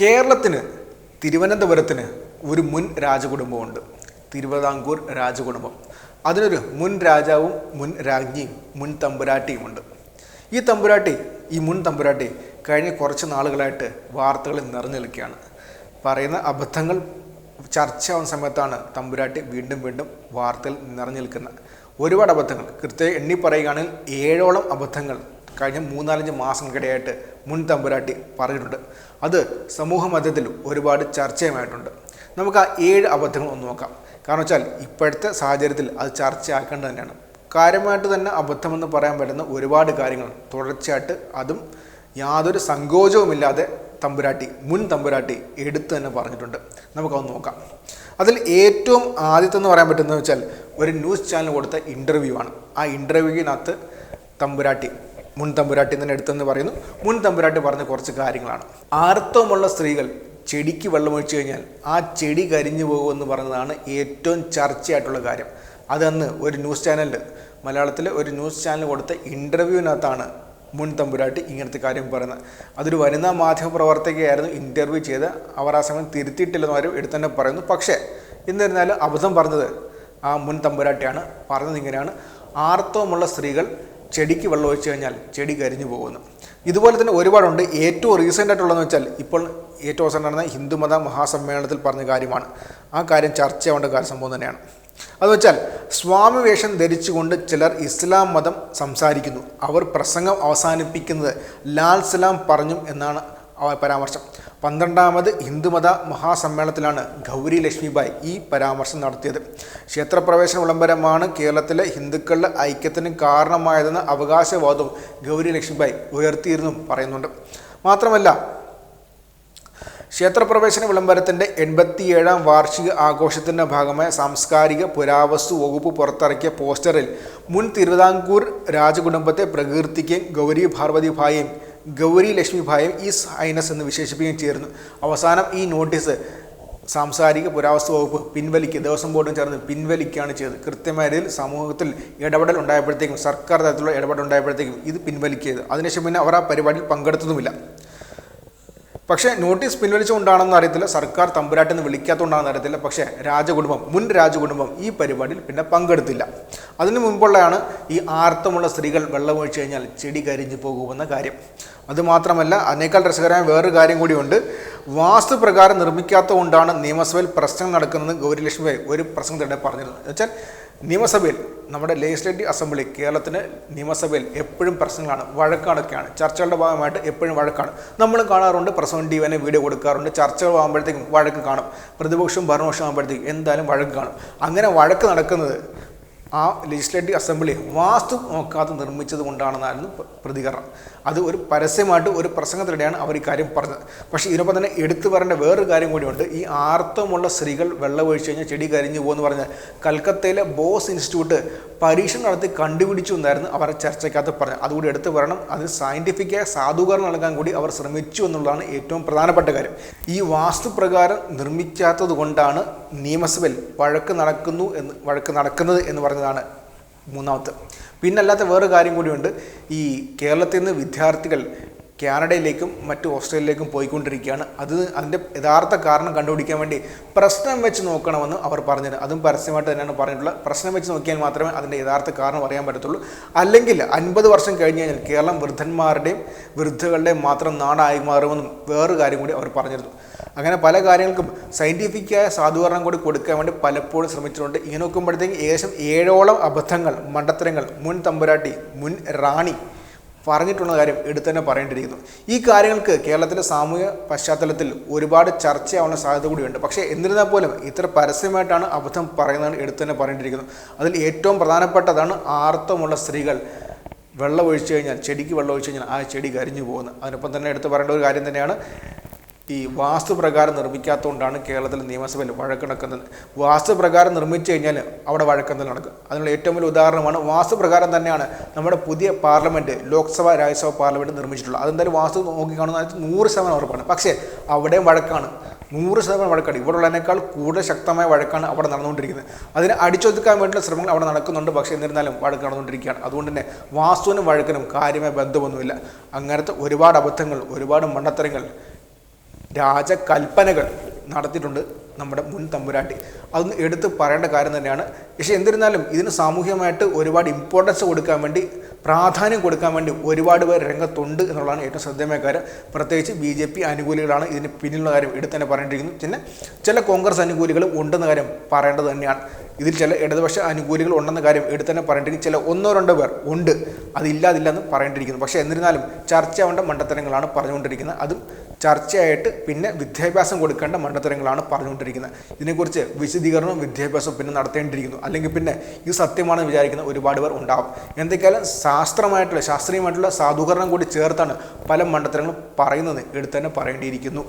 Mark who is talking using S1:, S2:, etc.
S1: കേരളത്തിന് തിരുവനന്തപുരത്തിന് ഒരു മുൻ രാജകുടുംബമുണ്ട്. തിരുവിതാംകൂർ രാജകുടുംബം. അതിനൊരു മുൻ രാജാവും മുൻ രാജ്ഞിയും മുൻ തമ്പുരാട്ടിയുമുണ്ട് ഈ തമ്പുരാട്ടി ഈ മുൻ തമ്പുരാട്ടി കഴിഞ്ഞ കുറച്ച് നാളുകളായിട്ട് വാർത്തകളിൽ നിറഞ്ഞു നിൽക്കുകയാണ്. പറയുന്ന അബദ്ധങ്ങൾ ചർച്ചയാവുന്ന സമയത്താണ് തമ്പുരാട്ടി വീണ്ടും വീണ്ടും വാർത്തയിൽ നിറഞ്ഞു നിൽക്കുന്നത്. ഒരുപാട് അബദ്ധങ്ങൾ. കൃത്യം എണ്ണി പറയുകയാണെങ്കിൽ ഏഴോളം അബദ്ധങ്ങൾ കഴിഞ്ഞ മൂന്നാലഞ്ച് മാസങ്ങൾക്കിടെയായിട്ട് മുൻ തമ്പുരാട്ടി പറഞ്ഞിട്ടുണ്ട്. അത് സമൂഹ മധ്യത്തിൽ ഒരുപാട് ചർച്ചയുമായിട്ടുണ്ട്. നമുക്ക് ആ ഏഴ് അബദ്ധങ്ങൾ ഒന്ന് നോക്കാം. കാരണം വെച്ചാൽ ഇപ്പോഴത്തെ സാഹചര്യത്തിൽ അത് ചർച്ചയാക്കേണ്ടത് തന്നെയാണ്. കാര്യമായിട്ട് തന്നെ അബദ്ധമെന്ന് പറയാൻ പറ്റുന്ന ഒരുപാട് കാര്യങ്ങൾ. തുടർച്ചയായിട്ട് അതും യാതൊരു സങ്കോചവുമില്ലാതെ തമ്പുരാട്ടി മുൻ തമ്പുരാട്ടി എടുത്തു തന്നെ പറഞ്ഞിട്ടുണ്ട്. നമുക്കതൊന്ന് നോക്കാം. അതിൽ ഏറ്റവും ആദ്യത്തെ എന്ന് പറയാൻ പറ്റുന്നത് വെച്ചാൽ ഒരു ന്യൂസ് ചാനൽ കൊടുത്ത ഇന്റർവ്യൂ ആണ്. ആ ഇന്റർവ്യൂവിനകത്ത് തമ്പുരാട്ടി മുൻ തമ്പുരാട്ടി തന്നെ എടുത്തെന്ന് പറയുന്നു. മുൻ തമ്പുരാട്ടി പറഞ്ഞ കുറച്ച് കാര്യങ്ങളാണ്. ആർത്തവമുള്ള സ്ത്രീകൾ ചെടിക്ക് വെള്ളമൊഴിച്ചു കഴിഞ്ഞാൽ ആ ചെടി കരിഞ്ഞു പോകുമെന്ന് പറഞ്ഞതാണ് ഏറ്റവും ചർച്ചയായിട്ടുള്ള കാര്യം. അതന്ന് ഒരു ന്യൂസ് ചാനലിൽ മലയാളത്തിലെ ഒരു ന്യൂസ് ചാനൽ കൊടുത്ത ഇന്റർവ്യൂവിനകത്താണ് മുൻ തമ്പുരാട്ടി ഇങ്ങനത്തെ കാര്യം പറയുന്നത്. അതൊരു വനിതാ മാധ്യമ പ്രവർത്തകയായിരുന്നു ഇന്റർവ്യൂ ചെയ്ത്. അവർ ആ സമയം തിരുത്തിയിട്ടില്ലെന്ന് അവർ എടുത്തു തന്നെ പറയുന്നു. പക്ഷേ എന്നിരുന്നാലും അബദ്ധം പറഞ്ഞത് ആ മുൻ തമ്പുരാട്ടിയാണ്. പറഞ്ഞത് ഇങ്ങനെയാണ്. ആർത്തവമുള്ള സ്ത്രീകൾ ചെടിക്ക് വെള്ളം ഒഴിച്ചു കഴിഞ്ഞാൽ ചെടി കരിഞ്ഞു പോകുന്നു. ഇതുപോലെ തന്നെ ഒരുപാടുണ്ട്. ഏറ്റവും റീസെന്റ് ആയിട്ടുള്ളതെന്ന് വെച്ചാൽ ഇപ്പോൾ ഏറ്റവും അവസാനം നടന്ന ഹിന്ദുമത മഹാസമ്മേളനത്തിൽ പറഞ്ഞ കാര്യമാണ്. ആ കാര്യം ചർച്ചയാവേണ്ട കാര്യം സംഭവം തന്നെയാണ്. അത് വെച്ചാൽ സ്വാമി വേഷം ധരിച്ചുകൊണ്ട് ചിലർ ഇസ്ലാം മതം സംസാരിക്കുന്നു. അവർ പ്രസംഗം അവസാനിപ്പിക്കുന്നത് ലാൽ സലാം പറഞ്ഞു എന്നാണ് പരാമർശം. പന്ത്രണ്ടാമത് ഹിന്ദുമത മഹാസമ്മേളനത്തിലാണ് ഗൗരി ലക്ഷ്മിബായ് ഈ പരാമർശം നടത്തിയത്. ക്ഷേത്രപ്രവേശന വിളംബരമാണ് കേരളത്തിലെ ഹിന്ദുക്കളുടെ ഐക്യത്തിന് കാരണമായതെന്ന അവകാശവാദവും ഗൗരി ലക്ഷ്മിബായ് ഉയർത്തിയിരുന്നും പറയുന്നുണ്ട്. മാത്രമല്ല ക്ഷേത്രപ്രവേശന വിളംബരത്തിന്റെ എൺപത്തിയേഴാം വാർഷിക ആഘോഷത്തിന്റെ ഭാഗമായ സാംസ്കാരിക പുരാവസ്തു വകുപ്പ് പുറത്തിറക്കിയ പോസ്റ്ററിൽ മുൻ തിരുവിതാംകൂർ രാജകുടുംബത്തെ പ്രകീർത്തിക്കുകയും ഗൗരി ഭാർവതി ഭായും ഗൗരി ലക്ഷ്മി ഭായും ഈ ഹൈനസ് എന്ന് വിശേഷിപ്പിക്കുകയും ചേർന്നു അവസാനം ഈ നോട്ടീസ് സാംസ്കാരിക പുരാവസ്തു വകുപ്പ് പിൻവലിക്കുക ദേവസ്വം ബോർഡും ചേർന്ന് പിൻവലിക്കുകയാണ് ചെയ്തത്. കൃത്യമായ സമൂഹത്തിൽ ഇടപെടൽ ഉണ്ടായപ്പോഴത്തേക്കും സർക്കാർ തരത്തിലുള്ള ഇടപെടൽ ഉണ്ടായപ്പോഴത്തേക്കും ഇത് പിൻവലിക്കുക അതിനുശേഷം പിന്നെ അവർ ആ പരിപാടിയിൽ പങ്കെടുത്തതുമില്ല. പക്ഷേ നോട്ടീസ് പിൻവലിച്ചുകൊണ്ടാണെന്ന് അറിയത്തില്ല. സർക്കാർ തമ്പുരാട്ടെന്ന് വിളിക്കാത്തതുകൊണ്ടാണെന്ന് അറിയത്തില്ല. പക്ഷേ രാജകുടുംബം മുൻ രാജകുടുംബം ഈ പരിപാടിയിൽ പിന്നെ പങ്കെടുത്തില്ല. അതിനു മുമ്പുള്ളതാണ് ഈ ആർത്തമുള്ള സ്ത്രീകൾ വെള്ളമൊഴിച്ചു കഴിഞ്ഞാൽ ചെടി കരിഞ്ഞു പോകുമെന്ന കാര്യം. അതുമാത്രമല്ല അതിനേക്കാൾ രസകരമായ വേറൊരു കാര്യം കൂടിയുണ്ട്. വാസ്തുപ്രകാരം നിർമ്മിക്കാത്തതുകൊണ്ടാണ് നിയമസഭയിൽ പ്രശ്നം നടക്കുന്നത്. ഗൗരിലക്ഷ്മി ഒരു പ്രസംഗത്തിനിടെ പറഞ്ഞിരുന്നത്. എന്നുവെച്ചാൽ നിയമസഭയിൽ നമ്മുടെ ലെജിസ്ലേറ്റീവ് അസംബ്ലി കേരളത്തിന് നിയമസഭയിൽ എപ്പോഴും പ്രശ്നങ്ങളാണ് വഴക്കാണൊക്കെയാണ്. ചർച്ചകളുടെ ഭാഗമായിട്ട് എപ്പോഴും വഴക്കാണ്. നമ്മൾ കാണാറുണ്ട് പ്രസവം ടി വിനെ വീഡിയോ കൊടുക്കാറുണ്ട് ചർച്ചകൾ ആകുമ്പോഴത്തേക്കും വഴക്ക് കാണും പ്രതിപക്ഷവും ഭരണപക്ഷം ആകുമ്പോഴത്തേക്കും എന്തായാലും വഴക്ക് കാണും. അങ്ങനെ വഴക്ക് നടക്കുന്നത് ആ ലെജിസ്ലേറ്റീവ് അസംബ്ലി വാസ്തു നോക്കാതെ നിർമ്മിച്ചത് കൊണ്ടാണെന്നായിരുന്നു പ്രതികരണം. അത് ഒരു പരസ്യമായിട്ട് ഒരു പ്രസംഗത്തിനിടെയാണ് അവർ ഈ കാര്യം പറഞ്ഞത്. പക്ഷേ ഇതിനൊപ്പം തന്നെ എടുത്തു പറയേണ്ട വേറൊരു കാര്യം കൂടിയുണ്ട്. ഈ ആർത്തമുള്ള സ്ത്രീകൾ വെള്ളം കഴിഞ്ഞാൽ ചെടി കരിഞ്ഞു പോകുമെന്ന് പറഞ്ഞാൽ കൽക്കത്തയിലെ ബോസ് ഇൻസ്റ്റിറ്റ്യൂട്ട് പരീക്ഷണം നടത്തി കണ്ടുപിടിച്ചു എന്നായിരുന്നു അവർ ചർച്ചയ്ക്കകത്ത് പറഞ്ഞത്. അതുകൂടി എടുത്തു പറയണം. അതിന് സയന്റിഫിക്കായ സാധൂകരണം നൽകാൻ കൂടി അവർ ശ്രമിച്ചു എന്നുള്ളതാണ് ഏറ്റവും പ്രധാനപ്പെട്ട കാര്യം. ഈ വാസ്തുപ്രകാരം നിർമ്മിക്കാത്തത് കൊണ്ടാണ് നിയമസഭയിൽ വഴക്ക് നടക്കുന്നു എന്ന് വഴക്ക് നടക്കുന്നത് എന്ന് പറഞ്ഞതാണ് മൂന്നാമത്തെ. പിന്നല്ലാത്ത വേറെ കാര്യം കൂടിയുണ്ട്. ഈ കേരളത്തിൽ നിന്ന് വിദ്യാർത്ഥികൾ കാനഡയിലേക്കും മറ്റു ഓസ്ട്രേലിയയിലേക്കും പോയിക്കൊണ്ടിരിക്കുകയാണ്. അത് അതിന്റെ യഥാർത്ഥ കാരണം കണ്ടുപിടിക്കാൻ വേണ്ടി പ്രശ്നം വെച്ച് നോക്കണമെന്ന് അവർ പറഞ്ഞത് അതും പരസ്യമായിട്ട് തന്നെയാണ് പറഞ്ഞിട്ടുള്ളത്. പ്രശ്നം വെച്ച് നോക്കിയാൽ മാത്രമേ അതിന്റെ യഥാർത്ഥ കാരണം അറിയാൻ പറ്റത്തുള്ളൂ. അല്ലെങ്കിൽ അൻപത് വർഷം കഴിഞ്ഞ് കഴിഞ്ഞാൽ കേരളം വൃദ്ധന്മാരുടെയും വൃദ്ധകളുടെയും മാത്രം നാടായി മാറുമെന്നും വേറൊരു കാര്യം കൂടി അവർ പറഞ്ഞിരുന്നു. അങ്ങനെ പല കാര്യങ്ങൾക്കും സയന്റിഫിക്കായ സാധൂകരണം കൂടി കൊടുക്കാൻ വേണ്ടി പലപ്പോഴും ശ്രമിച്ചിട്ടുണ്ട്. ഇങ്ങനെ നോക്കുമ്പോഴത്തേക്ക് ഏകദേശം ഏഴോളം അബദ്ധങ്ങൾ മണ്ടത്തരങ്ങൾ മുൻ തമ്പുരാട്ടി മുൻ റാണി പറഞ്ഞിട്ടുള്ള കാര്യം എടുത്തു തന്നെ പറയേണ്ടിയിരിക്കുന്നു. ഈ കാര്യങ്ങൾക്ക് കേരളത്തിലെ സാമൂഹ്യ പശ്ചാത്തലത്തിൽ ഒരുപാട് ചർച്ചയാവുന്ന സാധ്യത കൂടിയുണ്ട്. പക്ഷേ എന്നിരുന്നാൽ പോലും ഇത്ര പരസ്യമായിട്ടാണ് അബദ്ധം പറയുന്നതാണ് എടുത്തു തന്നെ പറയേണ്ടിയിരിക്കുന്നു. അതിൽ ഏറ്റവും പ്രധാനപ്പെട്ടതാണ് ആർത്തമുള്ള സ്ത്രീകൾ. വെള്ളം ഒഴിച്ചു കഴിഞ്ഞാൽ ചെടിക്ക് വെള്ളം ഒഴിച്ചു കഴിഞ്ഞാൽ ആ ചെടി കരിഞ്ഞു പോകുന്നത് അതിനൊപ്പം തന്നെ എടുത്തു പറയേണ്ട ഒരു കാര്യം തന്നെയാണ് ഈ വാസ്തുപ്രകാരം നിർമ്മിക്കാത്തതുകൊണ്ടാണ് കേരളത്തിൽ നിയമസഭയിൽ വഴക്ക് നടക്കുന്നത് വാസ്തുപ്രകാരം നിർമ്മിച്ചു കഴിഞ്ഞാൽ അവിടെ വഴക്കെന്തൽ നടക്കും. അതിനുള്ള ഏറ്റവും വലിയ ഉദാഹരണമാണ് വാസ്തുപ്രകാരം തന്നെയാണ് നമ്മുടെ പുതിയ പാർലമെന്റ് ലോക്സഭ രാജ്യസഭ പാർലമെന്റ് നിർമ്മിച്ചിട്ടുള്ളത്. അതെന്തായാലും വാസ്തു നോക്കിക്കാണുന്ന നൂറ് ശതമാനം ഉറപ്പാണ്. പക്ഷേ അവിടെയും വഴക്കാണ്. നൂറ് ശതമാനം വഴക്കാണ്. ഇവിടെ ഉള്ളതിനേക്കാൾ കൂടുതൽ ശക്തമായ വഴക്കാണ് അവിടെ നടന്നുകൊണ്ടിരിക്കുന്നത്. അതിനെ അടിച്ചൊതുക്കാൻ വേണ്ടിയുള്ള ശ്രമങ്ങൾ അവിടെ നടക്കുന്നുണ്ട്. പക്ഷേ എന്നിരുന്നാലും വഴക്ക് നടന്നുകൊണ്ടിരിക്കുകയാണ്. അതുകൊണ്ട് തന്നെ വാസ്തുവിനും വഴക്കിനും കാര്യമായ ബന്ധമൊന്നുമില്ല. അങ്ങനത്തെ ഒരുപാട് അബദ്ധങ്ങൾ ഒരുപാട് മണ്ടത്തരങ്ങൾ രാജകൽപ്പനകൾ നടത്തിയിട്ടുണ്ട് നമ്മുടെ മുൻ തമ്പുരാട്ടി. അതൊന്ന് എടുത്ത് പറയേണ്ട കാര്യം തന്നെയാണ്. പക്ഷേ എന്നിരുന്നാലും ഇതിന് സാമൂഹികമായിട്ട് ഒരുപാട് ഇമ്പോർട്ടൻസ് കൊടുക്കാൻ വേണ്ടി പ്രാധാന്യം കൊടുക്കാൻ വേണ്ടി ഒരുപാട് പേർ രംഗത്തുണ്ട് എന്നുള്ളതാണ് ഏറ്റവും ശ്രദ്ധേയമായ കാര്യം. പ്രത്യേകിച്ച് ബി ജെ പി അനുകൂലികളാണ് ഇതിന് പിന്നിലുള്ള കാര്യം എടുത്ത് തന്നെ പറഞ്ഞിരിക്കുന്നു. പിന്നെ ചില കോൺഗ്രസ് അനുകൂലികളും ഉണ്ടെന്ന കാര്യം പറയേണ്ടത് തന്നെയാണ്. ഇതിൽ ചില ഇടതുപക്ഷ അനുകൂലികൾ ഉണ്ടെന്ന കാര്യം എടുത്ത് തന്നെ പറയേണ്ടിയിരിക്കും ചില ഒന്നോ രണ്ടോ പേർ ഉണ്ട്. അതില്ലാതില്ല എന്ന് പറയേണ്ടിയിരിക്കുന്നു. പക്ഷേ എന്നിരുന്നാലും ചർച്ചയാവേണ്ട മണ്ടത്തരങ്ങളാണ് പറഞ്ഞുകൊണ്ടിരിക്കുന്നത്. അതും ചർച്ചയായിട്ട് പിന്നെ വിദ്യാഭ്യാസം കൊടുക്കേണ്ട മണ്ടത്തരങ്ങളാണ് പറഞ്ഞുകൊണ്ടിരിക്കുന്നത്. ഇതിനെക്കുറിച്ച് വിശദീകരണവും വിദ്യാഭ്യാസവും പിന്നെ നടത്തേണ്ടിയിരിക്കുന്നു. അല്ലെങ്കിൽ പിന്നെ ഇത് സത്യമാണെന്ന് വിചാരിക്കുന്ന ഒരുപാട് പേർ ഉണ്ടാവും. എന്തൊക്കെയാലും ശാസ്ത്രമായിട്ടുള്ള ശാസ്ത്രീയമായിട്ടുള്ള സാധൂകരണം കൂടി ചേർത്താണ് പല മണ്ടത്തരങ്ങളും പറയുന്നത് എടുത്ത് തന്നെ പറയേണ്ടിയിരിക്കുന്നു.